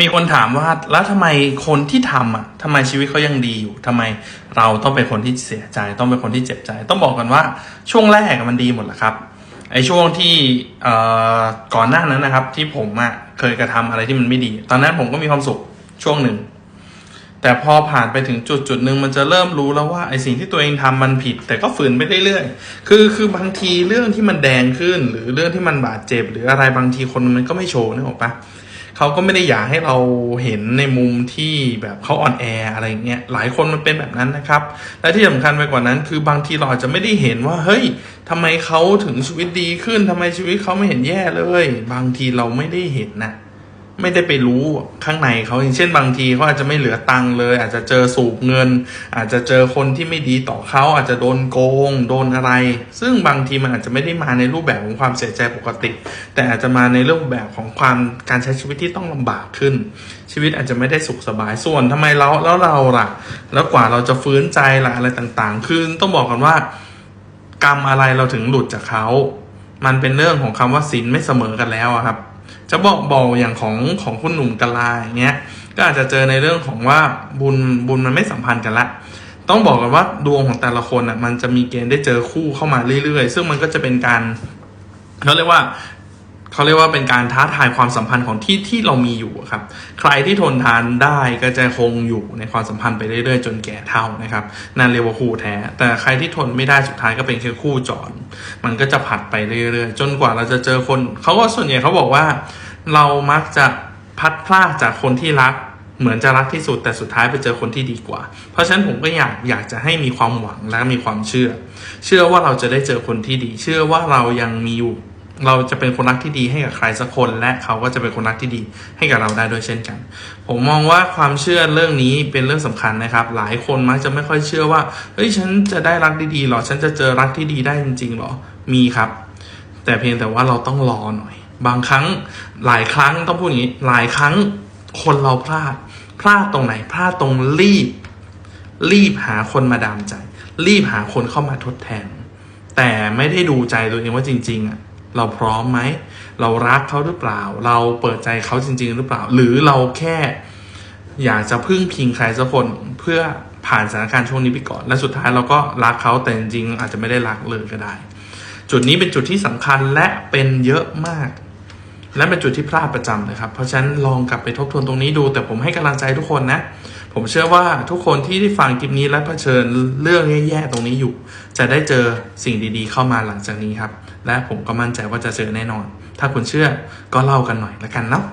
มีคนถามว่าแล้วทำไมคนที่ทำอะทำไมชีวิตเขายังดีอยู่ทำไมเราต้องเป็นคนที่เสียใจ ต้องเป็นคนที่เจ็บใจ ต้องบอกกันว่าช่วงแรกมันดีหมดแหละครับไอ้ช่วงที่ก่อนหน้านั้นนะครับ ที่ผมอะเคยกระทำอะไรที่มันไม่ดี ตอนนั้นผมก็มีความสุขช่วงหนึ่ง แต่พอผ่านไปถึงจุดจุดหนึ่งมันจะเริ่มรู้แล้วว่าไอ้สิ่งที่ตัวเองทำมันผิด แต่ก็ฝืนไปเรื่อยๆคือคือบางทีเรื่องที่มันแดงขึ้น หรือเรื่องที่มันบาดเจ็บ หรืออะไรบางทีคนมันก็ไม่โชว์นึกออกปะ เขาก็ไม่ได้อยากให้เราเห็นในมุมที่แบบเขาอ่อนแออะไรเงี้ยหลายคนมันเป็นแบบนั้นนะครับ และที่สำคัญไปกว่านั้น คือบางทีเราอาจจะไม่ได้เห็นว่า เฮ้ยทำไมเขาถึงชีวิตดีขึ้นทำไมชีวิตเขาไม่เห็นแย่เลย บางทีเราไม่ได้เห็นนะ ไม่ได้ไปรู้ข้างในเขาอย่างเช่นบางทีเขาอาจจะไม่เหลือตังค์เลย อาจจะเจอสูบเงิน อาจจะเจอคนที่ไม่ดีต่อเขาอาจจะโดนโกง โดนอะไร ซึ่งบางทีมันอาจจะไม่ได้มาในรูปแบบของความเสียใจปกติ แต่อาจจะมาในรูปแบบของความการใช้ชีวิตที่ต้องลำบากขึ้น ชีวิตอาจจะไม่ได้สุขสบายส่วนทำไมเราแล้วเราล่ะ แล้วกว่าเราจะฟื้นใจละอะไรต่างๆ คือต้องบอกกันว่า กรรมอะไรเราถึงหลุดจากเขามันเป็นเรื่องของคำว่าศีลไม่เสมอกันแล้วครับ จะบอกบอกอย่างของของคุณหนุ่มกะลาอย่างเงี้ยก็อาจจะเจอในเรื่องของว่าบุญบุญมันไม่สัมพันธ์กันละต้องบอกกันว่าดวงของแต่ละคนอะมันจะมีเกณฑ์ได้เจอคู่เข้ามาเรื่อยๆ ซึ่งมันก็จะเป็นการเขาเรียกว่า เขาเรียกว่าเป็นการท้าทายความสัมพันธ์ของที่ที่เรามีอยู่ครับ ใครที่ทนทานได้ก็จะคงอยู่ในความสัมพันธ์ไปเรื่อยๆ จนแก่เท่านะครับนั่นเรียกว่าคู่แท้ แต่ใครที่ทนไม่ได้สุดท้ายก็เป็นแค่คู่จรมันก็จะผัดไปเรื่อยๆ จนกว่าเราจะเจอคนเขาก็ส่วนใหญ่เขาบอกว่า เรามักจะพัดพลากจากคนที่รักเหมือนจะรักที่สุดแต่สุดท้ายไปเจอคนที่ดีกว่า เพราะฉะนั้นผมก็อยากอยากจะให้มีความหวังและมีความเชื่อ เชื่อว่าเราจะได้เจอคนที่ดี เชื่อว่าเรายังมีอยู่ เราจะเป็นคนรักที่ดีให้กับใครสักคนและเขาก็จะเป็นคนรักที่ดีให้กับเราได้ด้วยเช่นกัน ผมมองว่าความเชื่อเรื่องนี้เป็นเรื่องสำคัญนะครับ หลายคนมักจะไม่ค่อยเชื่อว่าเฮ้ยฉันจะได้รักดีๆหรอ ฉันจะเจอรักที่ดีได้จริงๆหรอ มีครับ แต่เพียงแต่ว่าเราต้องรอหน่อย บางครั้งหลายครั้งต้องพูดอย่างนี้หลายครั้งคนเราพลาด พลาดตรงไหนพลาดตรงรีบ รีบหาคนมาดามใจ รีบหาคนเข้ามาทดแทน แต่ไม่ได้ดูใจตัวเองว่าจริง ๆอะ เราพร้อมไหม เรารักเขาหรือเปล่า เราเปิดใจเขาจริง ๆ หรือเปล่า หรือเราแค่อยากจะพึ่งพิงใครสักคนเพื่อผ่านสถานการณ์ช่วงนี้ไปก่อน และสุดท้ายเราก็รักเขาแต่จริงๆอาจจะไม่ได้รักเลยก็ได้ จุดนี้เป็นจุดที่สำคัญและเป็นเยอะมาก และเป็นจุดที่พลาดประจำเลยครับ เพราะฉะนั้นลองกลับไปทบทวนตรงนี้ดู แต่ผมให้กำลังใจทุกคนนะ ผมเชื่อว่าทุกคนที่ได้ฟังคลิปนี้และเผชิญเรื่องแย่ๆตรงนี้อยู่ จะได้เจอสิ่งดีๆ เข้ามาหลังจากนี้ครับ และผมก็มั่นใจว่าจะเจอแน่นอน ถ้าคุณเชื่อก็เล่ากันหน่อยละกันเนาะ